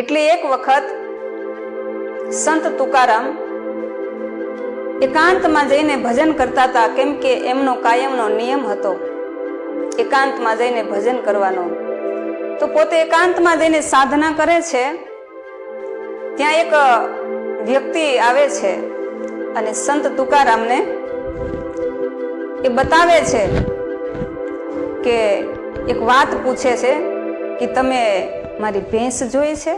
એટલે એક વખત સંત તુકારામ એકાંતમાં જઈને ભજન કરતા હતા, કેમ કે એમનો કાયમનો નિયમ હતો એકાંતમાં જઈને ભજન કરવાનો. તો પોતે એકાંતમાં જઈને સાધના કરે છે, ત્યાં એક વ્યક્તિ આવે છે અને સંત તુકારામને એ બતાવે છે કે એક વાત પૂછે છે કે તમે મારી ભેંસ જોઈ છે?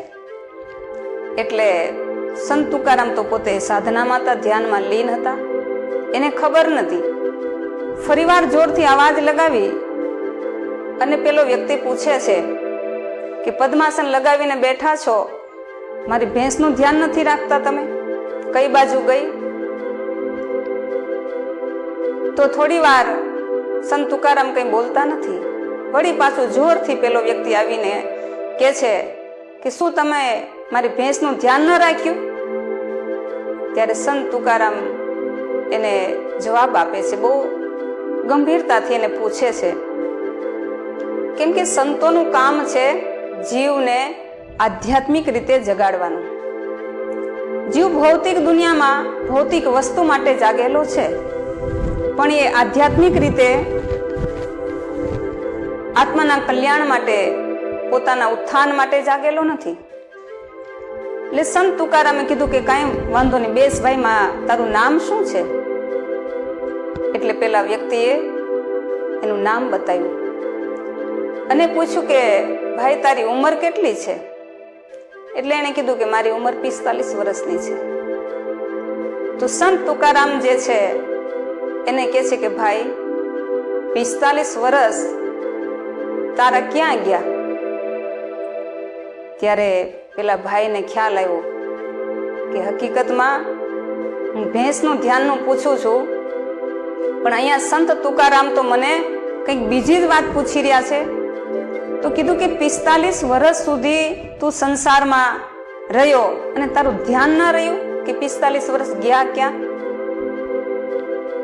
એટલે સંત તુકારામ તો પોતે સાધનામાં હતા ધ્યાનમાં લીન હતા. એને ખબર નથી ફરીવાર જોરથી અવાજ લગાવી અને પેલો વ્યક્તિ પૂછે છે કે, પદ્માસન લગાવીને બેઠા છો? મારી ભેંસનું ધ્યાન નથી રાખતા તમે? કઈ બાજુ ગઈ? તો થોડી વાર સંત તુકારામ કંઈ બોલતા નથી. વળી પાછું જોરથી પેલો વ્યક્તિ આવીને કે છે કે, શું તમે મારી ભેંસનું ધ્યાન ન રાખ્યું? ત્યારે સંત તુકારામ એને જવાબ આપે છે, બહુ ગંભીરતાથી એને પૂછે છે, કેમ કે સંતોનું કામ છે જીવને આધ્યાત્મિક રીતે જગાડવાનું. જીવ ભૌતિક દુનિયામાં ભૌતિક વસ્તુ માટે જાગેલો છે, પણ એ આધ્યાત્મિક રીતે આત્માના કલ્યાણ માટે પોતાના ઉત્થાન માટે જાગેલો નથી. એટલે સંત તુકારામે કીધું કે કાંઈ વાંધો નહીં. બેસ ભાઈમાં, તારું નામ શું છે? એટલે પેલા વ્યક્તિએ એનું નામ બતાવ્યું. અને પૂછ્યું કે, ભાઈ, તારી ઉંમર કેટલી છે? એટલે એણે કીધું કે, મારી ઉંમર પિસ્તાલીસ વર્ષની છે. તો સંત તુકારામ જે છે, એને કહે છે કે, ભાઈ, પિસ્તાલીસ વર્ષ તારા ક્યાં ગયા? ત્યારે પેલા ભાઈને ખ્યાલ આવ્યો કે હકીકતમાં હું ભેંસનું ધ્યાનનું પૂછું છું. પણ અહીંયા સંત તુકારામ તો મને કંઈક બીજી જ વાત પૂછી રહ્યા છે. તો કીધું કે પિસ્તાલીસ વર્ષ સુધી તું સંસારમાં રહ્યો અને તારું ધ્યાન ન રહ્યું કે પિસ્તાલીસ વર્ષ ગયા ક્યાં?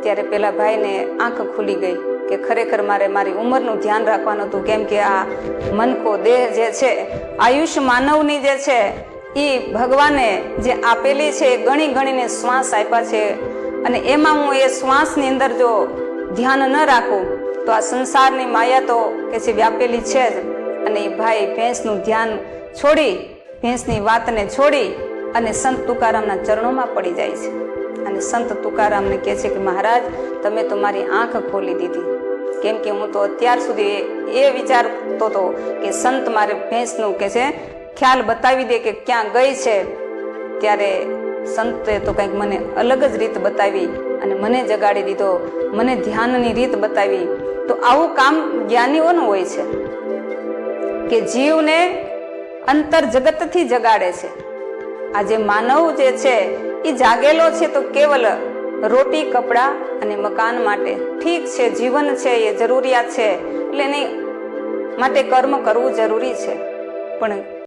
ત્યારે પેલા ભાઈને આંખ ખુલી ગઈ. કે ખરેખર મારે મારી ઉંમરનું ધ્યાન રાખવાનું હતું. કેમ કે આ મનકો દેહ જે છે આયુષ્ય માનવની જે છે એ ભગવાને જે આપેલી છે એ ગણી ગણીને શ્વાસ આપ્યા છે. અને એમાં હું એ શ્વાસની અંદર જો ધ્યાન ન રાખું, તો આ સંસારની માયા તો કે છે વ્યાપેલી છે જ. અને એ ભાઈ ભેંસનું ધ્યાન છોડી, ભેંસની વાતને છોડી અને સંત તુકારામના ચરણોમાં પડી જાય છે. અને સંત તુકારામને કહે છે કે, મહારાજ, તમે તો મારી આંખ ખોલી દીધી. કેમ કે હું તો અત્યાર સુધી એ વિચારતો હતો કે સંત મારે ભેંસનું કે છે, ખ્યાલ બતાવી દે કે ક્યાં ગઈ છે. ત્યારે સંતે તો કંઈક મને અલગ જ રીત બતાવી અને મને જગાડી દીધો, મને ધ્યાનની રીત બતાવી. તો આવું કામ જ્ઞાનીઓનું હોય છે કે જીવને અંતર જગતથી જગાડે છે. આ જે માનવ જે છે એ જાગેલો છે તો કેવલ રોટી, કપડાં અને મકાન માટે. ઠીક છે, જીવન છે એ જરૂરિયાત છે. એટલે એની માટે કર્મ કરવું જરૂરી છે. પણ